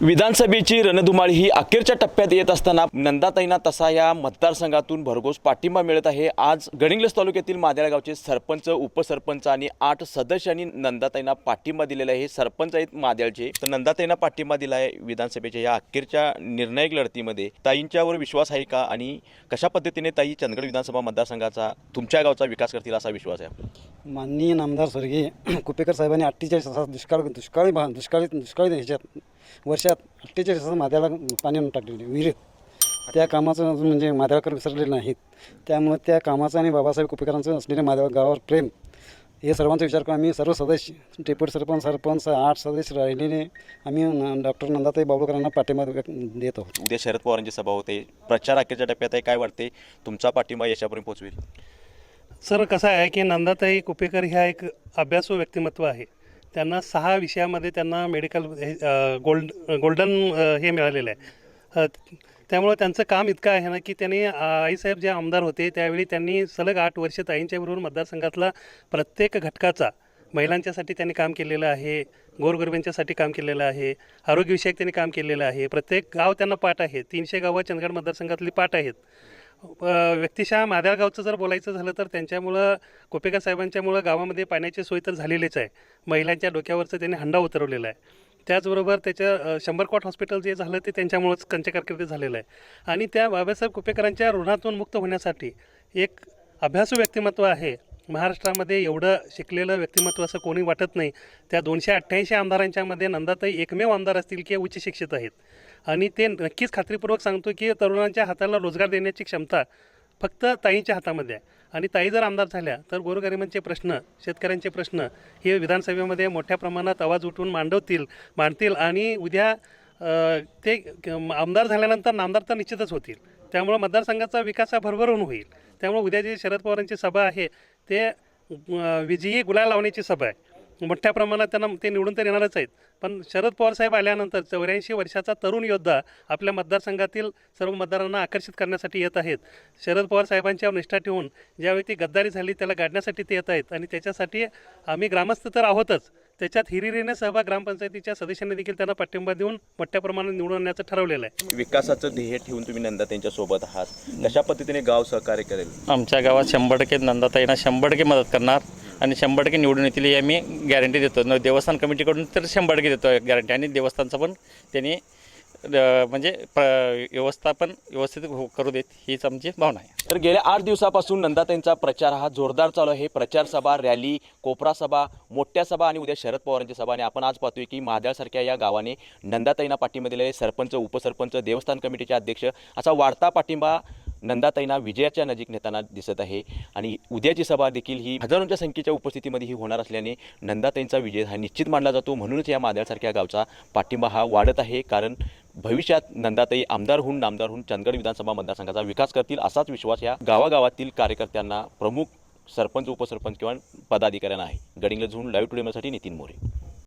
विधानसभेची रणधुमाळी ही अखेरच्या टप्प्यात येत असताना नंदाताईंना तसा या मतदारसंघातून भरघोस पाठिंबा मिळत आहे. आज गडिंग्लस तालुक्यातील मादेळा गावचे सरपंच उपसरपंच आणि आठ सदस्यांनी नंदाताईंना पाठिंबा दिलेला आहे. हे सरपंच आहेत मादेळचे. तर नंदाताईंना पाठिंबा दिला आहे विधानसभेच्या या अखेरच्या निर्णायक लढतीमध्ये. ताईंच्यावर विश्वास आहे का आणि कशा पद्धतीने ताई चंदगड विधानसभा मतदारसंघाचा तुमच्या गावचा विकास करतील असा विश्वास आहे? माननीय नामदार स्वर्गीय कुपेकर साहेबांनी अठ्ठेचाळीस दुष्काळ दुष्काळी दुष्काळी दुष्काळी ह्याच्यात वर्षात अठ्ठेचाळीस तासात माद्याला पाणी आणून टाकलेले विहिरीत. त्या कामाचं अजून म्हणजे माद्याळकर विसरलेले नाहीत. त्यामुळे त्या कामाचं आणि बाबासाहेब कुपेकरांचं असलेले माद्याळ गावावर प्रेम. हे सर्वांचा विचार करून आम्ही सर्व सदस्य डेप्युटी सरपंच सरपंच आठ सदस्य राहिलेले आम्ही न- डॉक्टर नंदाताई बाबुळकरांना पाठिंबा व्यक्त देत आहोत. उद्या शरद पवारांची सभा होते. प्रचार अखेरच्या टप्प्यात आहे. काय वाटते? तुमचा पाठिंबा यशापर्यंत पोहोचवेल. सर कसं आहे की नंदाताई कुपेकर ह्या एक अभ्यासू व्यक्तिमत्व आहे. त्यांना सहा विषयामध्ये त्यांना मेडिकल हे, गोल्ड गोल्डन हे मिळालेलं आहे. त्यामुळं त्यांचं काम इतकं आहे ना की त्यांनी आईसाहेब जे आमदार होते त्यावेळी त्यांनी सलग आठ वर्ष ताईंच्या बरोबर मतदारसंघातला प्रत्येक घटकाचा महिलांच्यासाठी त्यांनी काम केलेलं आहे गोरगरिबांच्यासाठी काम केलेलं आहे आरोग्यविषयक त्यांनी काम केलेलं आहे. प्रत्येक गाव त्यांना पाठ आहे. तीनशे गावं चंदगड मतदारसंघातली पाठ आहेत. व्यक्तिशः माद्याळ गावचं जर बोलायचं झालं तर त्यांच्यामुळं कोपेकर साहेबांच्यामुळं गावामध्ये पाण्याची सोय तर झालेलीच आहे. महिलांच्या डोक्यावरचं त्यांनी हंडा उतरवलेला आहे. त्याचबरोबर त्याच्या शंभरकॉट शंभर हॉस्पिटल जे झालं ते त्यांच्यामुळंच त्यांच्या कारकिर्दीत झालेलं आहे. आणि त्या बाबासाहेब कुपेकरांच्या ऋणातून मुक्त होण्यासाठी एक अभ्यासू व्यक्तिमत्व आहे महाराष्ट्रामध्ये एवढं शिकलेलं व्यक्तिमत्व असं कोणी वाटत नाही. त्या दोनशे अठ्ठ्याऐंशी आमदारांच्यामध्ये नंदाताई एकमेव आमदार असतील की उच्च शिक्षित आहेत. आणि ते नक्कीच खात्रीपूर्वक सांगतो की तरुणांच्या हाताला रोजगार देण्याची क्षमता फक्त ताईंच्या हातामध्ये आहे. आणि ताई जर आमदार झाल्या तर गोरगरिबांचे प्रश्न शेतकऱ्यांचे प्रश्न हे विधानसभेमध्ये मोठ्या प्रमाणात आवाज उठवून मांडवतील मांडतील आणि उद्या ते आमदार झाल्यानंतर नामदार तर निश्चितच होतील. त्यामुळं मतदारसंघाचा विकास हा भरभरून होईल. त्यामुळे उद्या जी शरद पवारांची सभा आहे ते विजयी गुलाल लावण्याची सभा आहे. मोठ्या प्रमाणात त्यांना ते निवडून तर येणारच आहेत. पण शरद पवार साहेब आल्यानंतर चौऱ्याऐंशी वर्षाचा तरुण योद्धा आपल्या मतदारसंघातील सर्व मतदारांना आकर्षित करण्यासाठी येत आहेत. शरद पवार साहेबांच्यावर निष्ठा ठेवून ज्यावेळी ती गद्दारी झाली त्याला गाडण्यासाठी ते येत आहेत. आणि त्याच्यासाठी आम्ही ग्रामस्थ तर आहोतच. त्याच्यात हिरिरीने सहभाग ग्रामपंचायतीच्या सदस्यांनी देखील त्यांना पाठिंबा देऊन मोठ्या प्रमाणात निवडून आणण्याचं ठरवलेलं आहे. विकासाचं ध्येय ठेवून तुम्ही नंदा त्यांच्यासोबत आहात. कशा पद्धतीने गाव सहकार्य करेल? आमच्या गावात शंभर टक्के नंदाताईंना शंभर टक्के मदत करणार आणि शंभर टक्के निवडून येतील ही आम्ही गॅरंटी देतो. न देवस्थान कमिटीकडून तर शंभर टक्के देतो गॅरंटी आणि देवस्थानचं पण त्यांनी म्हणजे प व्यवस्थापन व्यवस्थित हो- करू देत हीच आमची भावना आहे. तर गेल्या आठ दिवसापासून नंदाताईंचा प्रचार हा जोरदार चालू आहे. प्रचार सभा रॅली कोपरा सभा मोठ्या सभा आणि उद्या शरद पवारांची सभा आणि आपण आज पाहतोय की महाद्यासारख्या या गावाने नंदाताईंना पाठिंबा दिलेले सरपंच उपसरपंच देवस्थान कमिटीचे अध्यक्ष असा वाढता पाठिंबा नंदाताईंना विजयाच्या नजीक नेताना दिसत आहे. आणि उद्याची सभा देखील ही हजारोंच्या संख्येच्या उपस्थितीमध्ये ही होणार असल्याने नंदाताईंचा विजय हा निश्चित मानला जातो. म्हणूनच या माद्यासारख्या गावचा पाठिंबा हा वाढत आहे. कारण भविष्यात नंदाताई आमदार होऊन नामदार होऊन चंदगड विधानसभा मतदारसंघाचा विकास करतील असाच विश्वास या गावागावातील कार्यकर्त्यांना प्रमुख सरपंच उपसरपंच किंवा पदाधिकाऱ्यांना आहे. गडिंगला झून लाईव्ह टुडेसाठी नितीन मोरे.